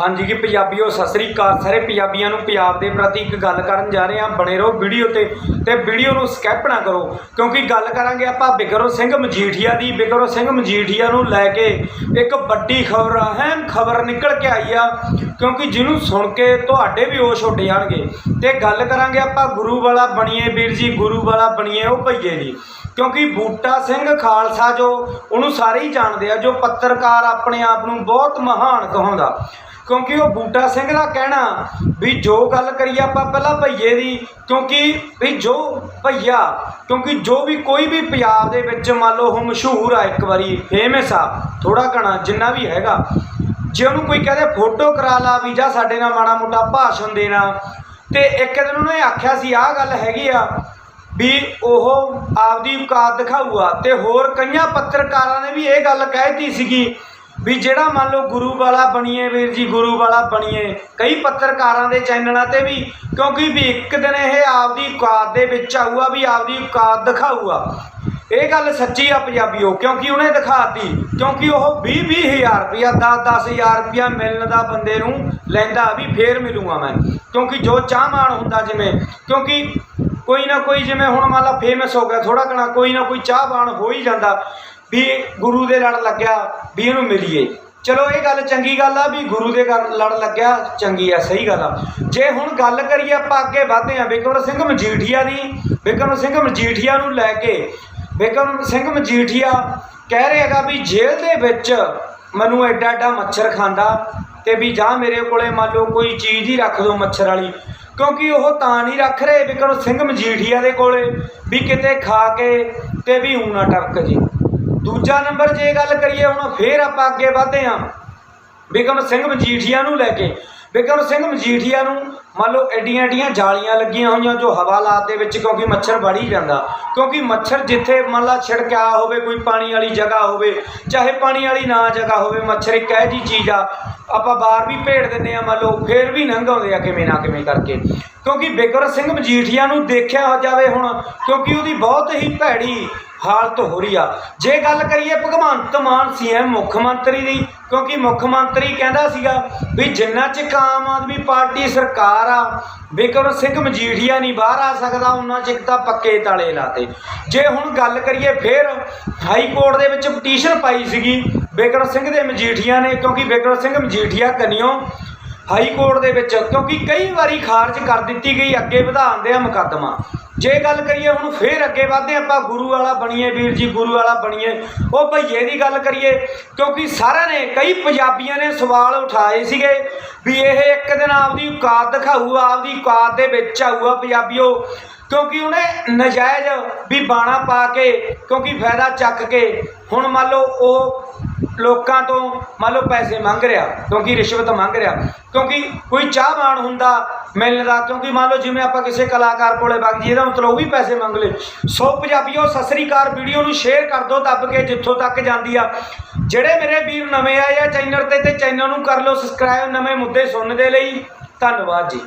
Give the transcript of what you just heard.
ਹਾਂਜੀ ਕਿ ਪੰਜਾਬੀਓ, ਸਤਿ ਸ੍ਰੀ ਅਕਾਲ। ਸਾਰੇ ਪੰਜਾਬੀਆਂ ਨੂੰ ਪੰਜਾਬ ਦੇ ਪ੍ਰਤੀ ਇੱਕ ਗੱਲ ਕਰਨ ਜਾ ਰਹੇ ਹਾਂ। ਬਣੇ ਰਹੋ ਵੀਡੀਓ ਤੇ ਤੇ ਵੀਡੀਓ ਨੂੰ ਸਕਿਪ ਨਾ ਕਰੋ, ਕਿਉਂਕਿ ਗੱਲ ਕਰਾਂਗੇ ਆਪਾਂ ਬਿਕਰਮ ਸਿੰਘ ਮਜੀਠੀਆ ਦੀ। ਬਿਕਰਮ ਸਿੰਘ ਮਜੀਠੀਆ ਨੂੰ ਲੈ ਕੇ ਇੱਕ ਵੱਡੀ ਖਬਰ, ਅਹਿਮ ਖਬਰ ਨਿਕਲ ਕੇ ਆਈ ਆ, ਕਿਉਂਕਿ ਜਿਹਨੂੰ ਸੁਣ ਕੇ ਤੁਹਾਡੇ ਵੀ ਹੋਸ਼ ਉੱਡ ਜਾਣਗੇ। ਤੇ ਗੱਲ ਕਰਾਂਗੇ ਆਪਾਂ ਗੁਰੂ ਵਾਲਾ ਬਣੀਏ ਵੀਰ ਜੀ, ਗੁਰੂ ਵਾਲਾ ਬਣੀਏ ਉਹ ਭਈਏ ਦੀ ਕਿਉਂਕਿ ਬੂਟਾ ਸਿੰਘ ਖਾਲਸਾ ਜੋ, ਉਹਨੂੰ ਸਾਰੇ ਹੀ ਜਾਣਦੇ ਆ, ਜੋ ਪੱਤਰਕਾਰ ਆਪਣੇ ਆਪ ਨੂੰ ਬਹੁਤ ਮਹਾਨ ਕਹਾਉਂਦਾ। ਕਿਉਂਕਿ ਉਹ ਬੂਟਾ ਸਿੰਘ ਦਾ ਕਹਿਣਾ ਵੀ ਜੋ ਗੱਲ ਕਰੀਏ ਆਪਾਂ ਪਹਿਲਾਂ ਭਈਏ ਦੀ, ਕਿਉਂਕਿ ਵੀ ਜੋ ਭਈਆ, ਕਿਉਂਕਿ ਜੋ ਵੀ ਕੋਈ ਵੀ ਪੰਜਾਬ ਦੇ ਵਿੱਚ ਮੰਨ ਲਓ ਉਹ ਮਸ਼ਹੂਰ ਆ ਇੱਕ ਵਾਰੀ ਫੇਮਸ ਆ ਥੋੜਾ ਘਣਾ ਜਿੰਨਾ ਵੀ ਹੈਗਾ, ਜੇ ਉਹਨੂੰ ਕੋਈ ਕਹਦੇ ਫੋਟੋ ਕਰਾ ਲਾ ਵੀ ਜਾਂ ਸਾਡੇ ਨਾਲ ਮਾੜਾ ਮੋਟਾ ਭਾਸ਼ਣ ਦੇਣਾ, ਤੇ ਇੱਕ ਦਿਨ ਉਹਨੇ ਆਖਿਆ ਸੀ, ਆਹ ਗੱਲ ਹੈਗੀ ਆ ਵੀ ਉਹ ਆਪਦੀ ਔਕਾਤ ਦਿਖਾਊਗਾ, ਤੇ ਹੋਰ ਕਈਆਂ ਪੱਤਰਕਾਰਾਂ ਨੇ ਵੀ ਇਹ ਗੱਲ ਕਹਿਤੀ ਸੀਗੀ ਵੀ ਜਿਹੜਾ ਮੰਨ ਲਓ ਗੁਰੂ ਵਾਲਾ ਬਣੀਏ ਵੀਰ ਜੀ, ਗੁਰੂ ਵਾਲਾ ਬਣੀਏ, ਕਈ ਪੱਤਰਕਾਰਾਂ ਦੇ ਚੈਨਲਾਂ ਤੇ ਵੀ, ਕਿਉਂਕਿ ਵੀ ਇੱਕ ਦਿਨ ਇਹ ਆਪਦੀ ਔਕਾਤ ਦੇ ਵਿੱਚ ਆਊਗਾ ਵੀ ਆਪਦੀ ਔਕਾਤ ਦਿਖਾਊਗਾ। ਇਹ ਗੱਲ ਸੱਚੀ ਆ ਪੰਜਾਬੀਓ, ਕਿਉਂਕਿ ਉਹਨੇ ਦਿਖਾਤੀ, ਕਿਉਂਕਿ ਉਹ 20 20000 ਰੁਪਇਆ 10 10000 ਰੁਪਇਆ ਮਿਲਣ ਦਾ ਬੰਦੇ ਨੂੰ ਲੈਂਦਾ ਵੀ ਫੇਰ ਮਿਲੂਗਾ ਮੈਂ। ਕਿਉਂਕਿ ਜੋ ਚਾਹਮਾਨ ਹੁੰਦਾ ਜਿਵੇਂ, ਕਿਉਂਕਿ ਕੋਈ ਨਾ ਕੋਈ ਜਿਵੇਂ ਹੁਣ ਮੰਨ ਲਾ ਫੇਮਸ ਹੋ ਗਿਆ ਥੋੜਾ ਘਣਾ ਕੋਈ ਨਾ ਕੋਈ ਚਾਹਵਾਨ ਹੋ ਹੀ ਜਾਂਦਾ। ਵੀ ਗੁਰੂ ਦੇ ਲੜ ਲੱਗਿਆ, ਵੀ ਇਹਨੂੰ ਮਿਲੀਏ। ਚਲੋ, ਇਹ ਗੱਲ ਚੰਗੀ ਗੱਲ ਆ ਵੀ ਗੁਰੂ ਦੇ ਘਰ ਲੜ ਲੱਗਿਆ, ਚੰਗੀ ਆ, ਸਹੀ ਗੱਲ ਆ। ਜੇ ਹੁਣ ਗੱਲ ਕਰੀਏ ਆਪਾਂ ਅੱਗੇ ਵਧਦੇ ਆ ਬਿਕਰਮ ਸਿੰਘ ਮਜੀਠੀਆ ਦੀ ਬਿਕਰਮ ਸਿੰਘ ਮਜੀਠੀਆ ਨੂੰ ਲੈ ਕੇ ਬਿਕਰਮ ਸਿੰਘ ਮਜੀਠੀਆ ਕਹਿ ਰਿਹਾ ਹੈਗਾ ਵੀ ਜੇਲ੍ਹ ਦੇ ਵਿੱਚ ਮੈਨੂੰ ਐਡਾ ਐਡਾ ਮੱਛਰ ਖਾਂਦਾ ਤੇ ਵੀ ਜਾਂ ਮੇਰੇ ਕੋਲੇ ਮੰਨ ਲਓ ਕੋਈ ਚੀਜ਼ ਹੀ ਰੱਖ ਦਿਓ ਮੱਛਰ ਵਾਲੀ। ਕਿਉਂਕਿ ਉਹ ਤਾਂ ਨਹੀਂ ਰੱਖ ਰਹੇ ਬਿਕਰਮ ਸਿੰਘ ਮਜੀਠੀਆ ਦੇ ਕੋਲੇ ਵੀ ਕਿਤੇ ਖਾ ਕੇ ਤੇ ਵੀ ਊਂ ਨਾ ਟਪਕ ਜੇ। ਦੂਜਾ ਨੰਬਰ ਜੇ ਗੱਲ ਕਰੀਏ ਹੁਣ, ਫੇਰ ਆਪਾਂ ਅੱਗੇ ਵਧਦੇ ਹਾਂ। ਬਿਕਰਮ ਸਿੰਘ ਮਜੀਠੀਆ ਨੂੰ ਲੈ ਕੇ। ਬਿਕਰਮ ਸਿੰਘ ਮਜੀਠੀਆ ਨੂੰ ਮੰਨ ਲਓ ਐਡੀਆਂ ਐਡੀਆਂ ਜਾਲੀਆਂ ਲੱਗੀਆਂ ਹੋਈਆਂ ਜੋ ਹਵਾਲਾਤ ਦੇ ਵਿੱਚ ਕਿਉਂਕਿ ਮੱਛਰ ਵੜ ਹੀ ਜਾਂਦਾ। ਕਿਉਂਕਿ ਮੱਛਰ ਜਿੱਥੇ ਮੰਨ ਲਾ ਛਿੜਕਿਆ ਹੋਵੇ, ਕੋਈ ਪਾਣੀ ਵਾਲੀ ਜਗ੍ਹਾ ਹੋਵੇ, ਚਾਹੇ ਪਾਣੀ ਵਾਲੀ ਨਾ ਜਗ੍ਹਾ ਹੋਵੇ, ਮੱਛਰ ਇੱਕ ਇਹੋ ਜਿਹੀ ਚੀਜ਼ ਆ, ਆਪਾਂ ਬਾਹਰ ਵੀ ਭੇੜ ਦਿੰਦੇ ਆ ਮੰਨ ਲਓ, ਫੇਰ ਵੀ ਲੰਘ ਆਉਂਦੇ ਆ ਕਿਵੇਂ ਨਾ ਕਿਵੇਂ ਕਰਕੇ। ਕਿਉਂਕਿ ਬਿਕਰ ਸਿੰਘ ਮਜੀਠੀਆ ਨੂੰ ਦੇਖਿਆ ਹੋ ਜਾਵੇ ਹੁਣ, ਕਿਉਂਕਿ ਉਹਦੀ ਬਹੁਤ ਹੀ ਭੈੜੀ ਹਾਲਤ ਹੋ ਰਹੀ ਆ। ਜੇ ਗੱਲ ਕਰੀਏ ਭਗਵੰਤ ਮਾਨ ਸੀਐਮ ਮੁੱਖ ਮੰਤਰੀ ਦੀ, ਕਿਉਂਕਿ ਮੁੱਖ ਮੰਤਰੀ ਕਹਿੰਦਾ ਸੀਗਾ ਵੀ ਜਿੰਨਾ ਚਿਰ ਆਮ ਆਦਮੀ ਪਾਰਟੀ ਸਰਕਾਰ ਆ ਬਿਕਰਮ ਸਿੰਘ ਮਜੀਠੀਆ ਨਹੀਂ ਬਾਹਰ ਆ ਸਕਦਾ, ਉਹਨਾਂ ਚਿਰ ਤਾਂ ਪੱਕੇ ਤਾਲੇ ਲਾਤੇ। ਜੇ ਹੁਣ ਗੱਲ ਕਰੀਏ ਫਿਰ ਹਾਈ ਕੋਰਟ ਦੇ ਵਿੱਚ ਪਟੀਸ਼ਨ ਪਾਈ ਸੀਗੀ ਬਿਕਰਮ ਸਿੰਘ ਦੇ ਮਜੀਠੀਆ ਨੇ, ਕਿਉਂਕਿ ਬਿਕਰਮ ਸਿੰਘ ਮਜੀਠੀਆ ਕਨਿਓ ਹਾਈ ਕੋਰਟ ਦੇ ਵਿੱਚ, ਕਿਉਂਕਿ ਕਈ ਵਾਰੀ ਖਾਰਜ ਕਰ ਦਿੱਤੀ ਗਈ ਅੱਗੇ ਵਧਾਉਣ ਦੇ ਮੁਕੱਦਮਾ। ਜੇ ਗੱਲ ਕਰੀਏ ਹੁਣ ਫੇਰ ਅੱਗੇ ਵਧਦੇ ਆਪਾਂ, ਗੁਰੂ ਵਾਲਾ ਬਣੀਏ ਵੀਰ ਜੀ, ਗੁਰੂ ਵਾਲਾ ਬਣੀਏ। ਉਹ ਭਈਏ ਦੀ ਗੱਲ ਕਰੀਏ, ਕਿਉਂਕਿ ਸਾਰਿਆਂ ਨੇ, ਕਈ ਪੰਜਾਬੀਆਂ ਨੇ ਸਵਾਲ ਉਠਾਏ ਸੀਗੇ ਵੀ ਇਹ ਇੱਕ ਦਿਨ ਆਪਦੀ ਔਕਾਤ ਦਿਖਾਊਗਾ ਆਪਦੀ ਔਕਾਤ ਦੇ ਵਿੱਚ ਆਊਗਾ ਪੰਜਾਬੀਓ। ਕਿਉਂਕਿ ਉਹਨੇ ਨਜਾਇਜ਼ ਵੀ ਬਾਣਾ ਪਾ ਕੇ, ਕਿਉਂਕਿ ਫਾਇਦਾ ਚੱਕ ਕੇ, ਹੁਣ ਮੰਨ ਲਓ ਉਹ ਲੋਕਾਂ ਤੋਂ ਮੰਨ ਲਓ ਪੈਸੇ ਮੰਗ ਰਿਹਾ, ਕਿਉਂਕਿ ਰਿਸ਼ਵਤ ਮੰਗ ਰਿਹਾ, ਕਿਉਂਕਿ ਕੋਈ ਚਾਹਵਾਨ ਹੁੰਦਾ ਮਿਲਣ ਦਾ, ਕਿਉਂਕਿ ਮੰਨ ਲਓ ਜਿਵੇਂ ਆਪਾਂ ਕਿਸੇ ਕਲਾਕਾਰ ਕੋਲੇ ਵਗ ਜੀ ਇਹਦਾ ਮਤਲਬ ਉਹ ਵੀ ਪੈਸੇ ਮੰਗ ਲੇ। ਸੋ ਪੰਜਾਬੀਓ, ਸਤਿ ਸ੍ਰੀ ਅਕਾਲ, ਵੀਡੀਓ ਨੂੰ ਸ਼ੇਅਰ ਕਰ ਦਿਓ, ਦੱਬ ਕੇ ਜਿੱਥੋਂ ਤੱਕ ਜਾਂਦੀ ਆ। ਜਿਹੜੇ ਮੇਰੇ ਵੀਰ ਨਵੇਂ ਆਏ ਆ ਚੈਨਲ ਤੇ ਤੇ ਚੈਨਲ ਨੂੰ ਕਰ ਲਓ ਸਬਸਕ੍ਰਾਈਬ ਨਵੇਂ ਮੁੱਦੇ ਸੁਣਨ ਦੇ ਲਈ। ਧੰਨਵਾਦ ਜੀ।